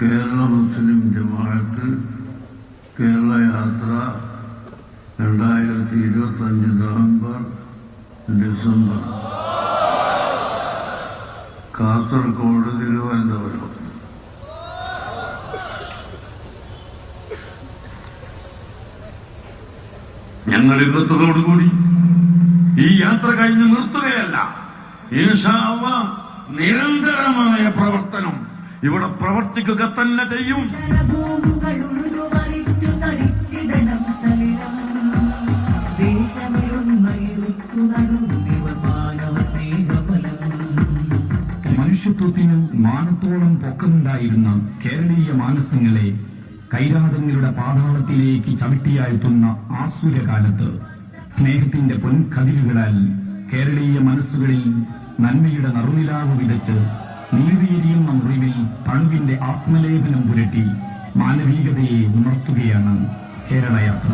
കേരള മുസ്ലിം ജമാഅത്ത് കേരള യാത്ര രണ്ടായിരത്തി ഇരുപത്തഞ്ച് നവംബർ ഡിസംബർ. കാസർഗോഡ് തിരുവനന്തപുരം. ഞങ്ങൾ ഇന്നത്തോടുകൂടി ഈ യാത്ര കഴിഞ്ഞ് നിർത്തുകയല്ല. നിരന്തരമായ പ്രവർത്തനം ഇവിടെ പ്രവർത്തിക്കുക തന്നെ ചെയ്യും. മനുഷ്യത്വത്തിന് മാനത്തോളം പൊക്കമുണ്ടായിരുന്ന കേരളീയ മാനസങ്ങളെ കൈരാതങ്ങളുടെ പാതാളത്തിലേക്ക് ചവിട്ടിയാഴ്ത്തുന്ന ആസുരകാലത്ത് സ്നേഹത്തിന്റെ പൊൻകതിരുകളാൽ കേരളീയ മനസ്സുകളിൽ നന്മയുടെ നറുനിലാവ് വിതച്ച് നീറിയെരിയുന്ന മുറിവിൽ തണുവിന്റെ ആത്മലേപനം പുരട്ടി മാനവികതയെ ഉണർത്തുകയാണ് കേരളയാത്ര.